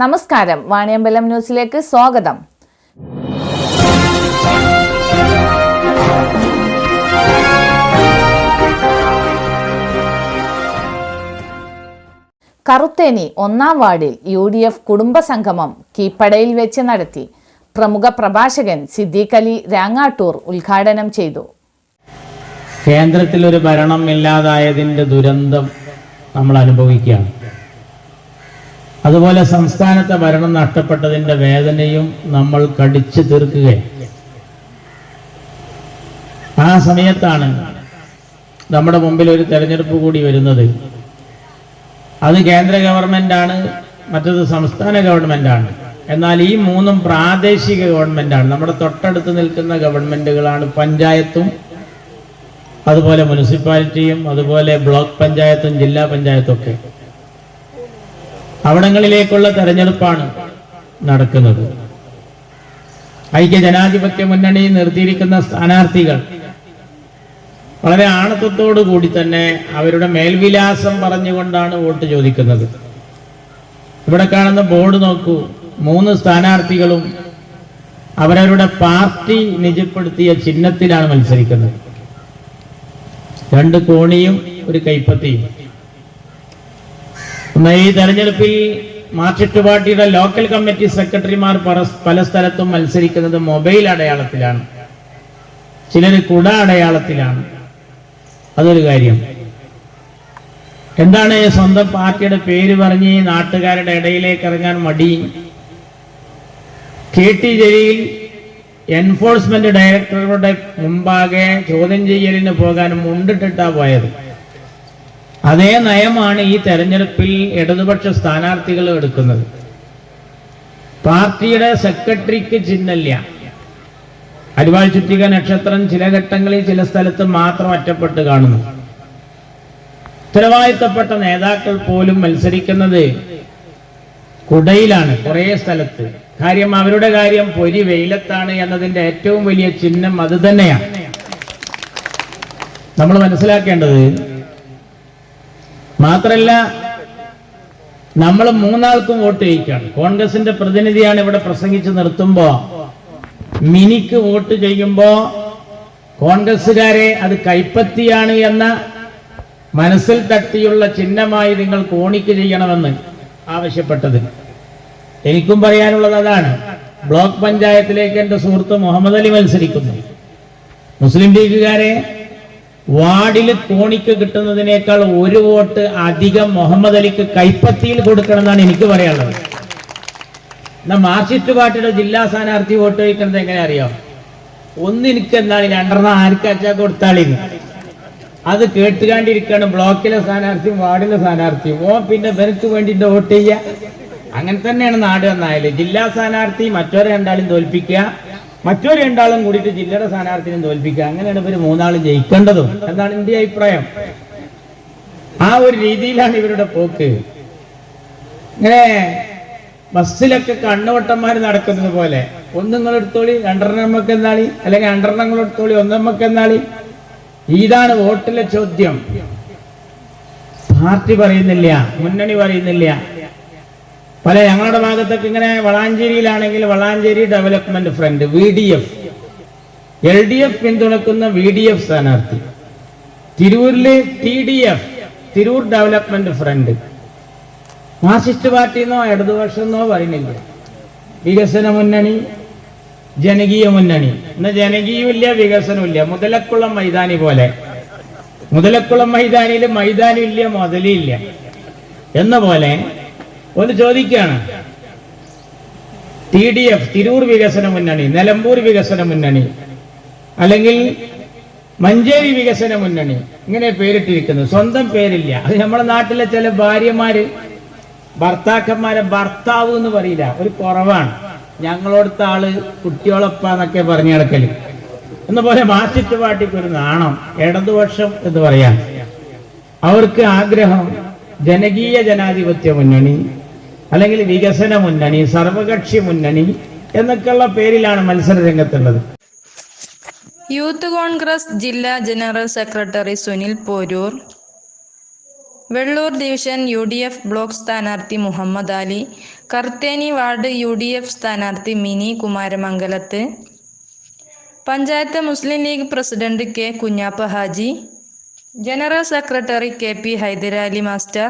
നമസ്കാരം. വാണിയമ്പലം ന്യൂസിലേക്ക് സ്വാഗതം. കറുത്തേനി ഒന്നാം വാർഡിൽ യു ഡി എഫ് കുടുംബ സംഗമം കീപ്പടയിൽ വെച്ച് നടത്തി. പ്രമുഖ പ്രഭാഷകൻ സിദ്ദീഖ് അലി രാങ്ങാട്ടൂർ ഉദ്ഘാടനം ചെയ്തു. കേന്ദ്രത്തിൽ ഒരു ഭരണം ഇല്ലാതായതിന്റെ ദുരന്തം നമ്മൾ അനുഭവിക്കുകയാണ്. അതുപോലെ സംസ്ഥാനത്തെ ഭരണം നഷ്ടപ്പെട്ടതിന്റെ വേദനയും നമ്മൾ കടിച്ചു തീർക്കുകയാണ്. ആ സമയത്താണ് നമ്മുടെ മുമ്പിൽ ഒരു തെരഞ്ഞെടുപ്പ് കൂടി വരുന്നത്. അത് കേന്ദ്ര ഗവൺമെന്റാണ് മറ്റത് സംസ്ഥാന ഗവൺമെന്റാണ് എന്നാൽ ഈ മൂന്നും പ്രാദേശിക ഗവൺമെന്റാണ് നമ്മുടെ തൊട്ടടുത്ത് നിൽക്കുന്ന ഗവൺമെന്റുകളാണ് പഞ്ചായത്തും അതുപോലെ മുനിസിപ്പാലിറ്റിയും അതുപോലെ ബ്ലോക്ക് പഞ്ചായത്തും ജില്ലാ പഞ്ചായത്തും ഒക്കെ. അവിടങ്ങളിലേക്കുള്ള തെരഞ്ഞെടുപ്പാണ് നടക്കുന്നത്. ഐക്യ ജനാധിപത്യ മുന്നണി നിർത്തിയിരിക്കുന്ന സ്ഥാനാർത്ഥികൾ വളരെ ആണത്വത്തോടു കൂടി തന്നെ അവരുടെ മേൽവിലാസം പറഞ്ഞുകൊണ്ടാണ് വോട്ട് ചോദിക്കുന്നത്. ഇവിടെ കാണുന്ന ബോർഡ് നോക്കൂ മൂന്ന് സ്ഥാനാർത്ഥികളും അവരവരുടെ പാർട്ടി നിജപ്പെടുത്തിയ ചിഹ്നത്തിലാണ് മത്സരിക്കുന്നത്. രണ്ട് കോണിയും ഒരു കൈപ്പത്തിയും. എന്നാൽ ഈ തെരഞ്ഞെടുപ്പിൽ മാർക്സിസ്റ്റ് പാർട്ടിയുടെ ലോക്കൽ കമ്മിറ്റി സെക്രട്ടറിമാർ പല സ്ഥലത്തും മത്സരിക്കുന്നത് മൊബൈൽ അടയാളത്തിലാണ്. ചിലർ കുട അടയാളത്തിലാണ്. അതൊരു കാര്യം. എന്താണ് സ്വന്തം പാർട്ടിയുടെ പേര് പറഞ്ഞ് നാട്ടുകാരുടെ ഇടയിലേക്ക് ഇറങ്ങാൻ മടി? കെ ടി ജലീൽ എൻഫോഴ്സ്മെന്റ് ഡയറക്ടറുടെ മുമ്പാകെ ചോദ്യം ചെയ്യലിന് പോകാൻ മുണ്ടിട്ടിട്ടാ പോയത്. അതേ നയമാണ് ഈ തെരഞ്ഞെടുപ്പിൽ ഇടതുപക്ഷ സ്ഥാനാർത്ഥികൾ എടുക്കുന്നത്. പാർട്ടിയുടെ സെക്രട്ടറിക്ക് ചിഹ്നമില്ല. അരിവാൾ ചുറ്റിക നക്ഷത്രം ചില ഘട്ടങ്ങളിൽ ചില സ്ഥലത്ത് മാത്രം ഒറ്റപ്പെട്ട് കാണുന്നു. ഉത്തരവാദിത്തപ്പെട്ട നേതാക്കൾ പോലും മത്സരിക്കുന്നത് കുടയിലാണ് കുറേ സ്ഥലത്ത്. കാര്യം അവരുടെ കാര്യം പൊരി വെയിലത്താണ് എന്നതിന്റെ ഏറ്റവും വലിയ ചിഹ്നം അത് തന്നെയാണ്. നമ്മൾ മനസ്സിലാക്കേണ്ടത് മാത്രല്ല നമ്മൾ മൂന്നാൾക്കും വോട്ട് ചെയ്യിക്കാണ് കോൺഗ്രസിന്റെ പ്രതിനിധിയാണ് ഇവിടെ പ്രസംഗിച്ച് നിർത്തുമ്പോ മിനിക്ക് വോട്ട് ചെയ്യുമ്പോ കോൺഗ്രസ്സുകാരെ അത് കൈപ്പത്തിയാണ് എന്ന മനസ്സിൽ തട്ടിയുള്ള ചിഹ്നമായി നിങ്ങൾ കോണിക്ക് ചെയ്യണമെന്ന് ആവശ്യപ്പെട്ടത് എനിക്കും പറയാനുള്ളത് അതാണ്. ബ്ലോക്ക് പഞ്ചായത്തിലേക്ക് എന്റെ സുഹൃത്ത് മുഹമ്മദ് അലി മത്സരിക്കുന്നു. മുസ്ലിം ലീഗുകാരെ വാർഡിൽ തോണിക്ക് കിട്ടുന്നതിനേക്കാൾ ഒരു വോട്ട് അധികം മുഹമ്മദ് അലിക്ക് കൈപ്പത്തിയിൽ കൊടുക്കണം എന്നാണ് എനിക്ക് പറയാനുള്ളത്. എന്നാ മാർക്സിസ്റ്റ് പാർട്ടിയുടെ ജില്ലാ സ്ഥാനാർത്ഥി വോട്ട് വയ്ക്കുന്നത് എങ്ങനെ അറിയാം? ഒന്ന് എനിക്ക് എന്നാൽ രണ്ടെണ്ണം ആർക്കച്ചാ കൊടുത്താളിന്ന്? അത് കേട്ടുകാണ്ടിരിക്കാണ് ബ്ലോക്കിലെ സ്ഥാനാർത്ഥിയും വാർഡിലെ സ്ഥാനാർത്ഥിയും. ഓ പിന്നെ ബെനക്ക് വേണ്ടിയിട്ട് വോട്ട് ചെയ്യുക അങ്ങനെ തന്നെയാണ് നാട് വന്നായാലും ജില്ലാ സ്ഥാനാർത്ഥി മറ്റൊരു രണ്ടാളും തോൽപ്പിക്കുക. മറ്റൊരു രണ്ടാളും കൂടിയിട്ട് ജില്ലയുടെ സ്ഥാനാർത്ഥിനെ തോൽപ്പിക്കുക. അങ്ങനെയാണ് ഇവർ മൂന്നാളും ജയിക്കേണ്ടതും. എന്നാണ് എന്റെ അഭിപ്രായം. ആ ഒരു രീതിയിലാണ് ഇവരുടെ പോക്ക്. ഇങ്ങനെ ബസ്സിലൊക്കെ കണ്ണുവട്ടന്മാർ നടക്കുന്നത് പോലെ. ഒന്നുങ്ങളെടുത്തോളി രണ്ടെണ്ണം നമുക്ക് എന്നാളി? അല്ലെങ്കിൽ രണ്ടെണ്ണങ്ങളെടുത്തോളി ഒന്നമ്മക്ക് എന്നാളി? ഇതാണ് വോട്ടിലെ ചോദ്യം. പാർട്ടി പറയുന്നില്ല മുന്നണി പറയുന്നില്ല. പല ഞങ്ങളുടെ ഭാഗത്തൊക്കെ ഇങ്ങനെ വളാഞ്ചേരിയിലാണെങ്കിൽ Valanchery development front V D F L D F പിന്തുണക്കുന്ന വി ഡി എഫ് സ്ഥാനാർത്ഥി. തിരൂരിൽ T D F Tirur development front Marxist പാർട്ടിന്നോ ഇടതുപക്ഷമെന്നോ പറയുന്നില്ല. വികസന മുന്നണി ജനകീയ മുന്നണി. എന്നാ ജനകീയമില്ല വികസനമില്ല. മുതലക്കുളം മൈതാനി പോലെ. മുതലക്കുളം മൈതാനിയിൽ മൈതാനില്ല മുതലില്ല എന്ന പോലെ ഒന്ന് ചോദിക്കുകയാണ് ടി ഡി എഫ് തിരൂർ വികസന മുന്നണി നിലമ്പൂർ വികസന മുന്നണി അല്ലെങ്കിൽ മഞ്ചേരി വികസന മുന്നണി ഇങ്ങനെ പേരിട്ടിരിക്കുന്നു. സ്വന്തം പേരില്ല. അത് നമ്മുടെ നാട്ടിലെ ചില ഭാര്യമാര് ഭർത്താക്കന്മാരെ ഭർത്താവ് എന്ന് പറയില്ല. ഒരു കുറവാണ്. ഞങ്ങളോടുത്ത ആൾ കുട്ടികളൊപ്പാന്നൊക്കെ പറഞ്ഞു കിടക്കൽ എന്ന പോലെ മാർക്സിസ്റ്റ് പാട്ടിക്ക് ഒരു നാണം ഇടതുപക്ഷം എന്ന് പറയാം. അവർക്ക് ആഗ്രഹം ജനകീയ ജനാധിപത്യ മുന്നണി അല്ലെങ്കിൽ വികസന മുന്നണി സർവകക്ഷി മുന്നണി എന്നൊക്കെയുള്ള പേരിലാണ് മത്സര രംഗത്തുള്ളത് യൂത്ത് കോൺഗ്രസ് ജില്ലാ general secretary Sunil Poroor Vellur division U D F block സ്ഥാനാർത്ഥി Muhammad Ali Kartheni ward U D F സ്ഥാനാർത്ഥി Mini കുമാരമംഗലത്ത് panchayat Muslim League president K Kunhappa Haji general secretary K P Haidarali master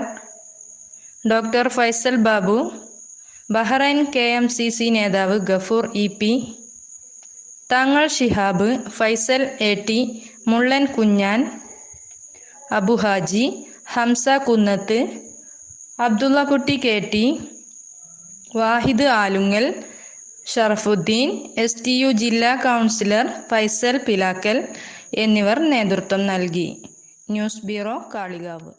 doctor Faisal Babu Bahrain K M C C നേതാവ് Gafoor E P Thangal Shihab Faisal A T Mullan Kunhan Abuhaji Hamza Kunnath Abdullakutty K T Wahid Alungal Sharafudheen S T U ജില്ലാ councillor Faisal Pilakkal എന്നിവർ നേതൃത്വം നൽകി. News bureau Kalikavu.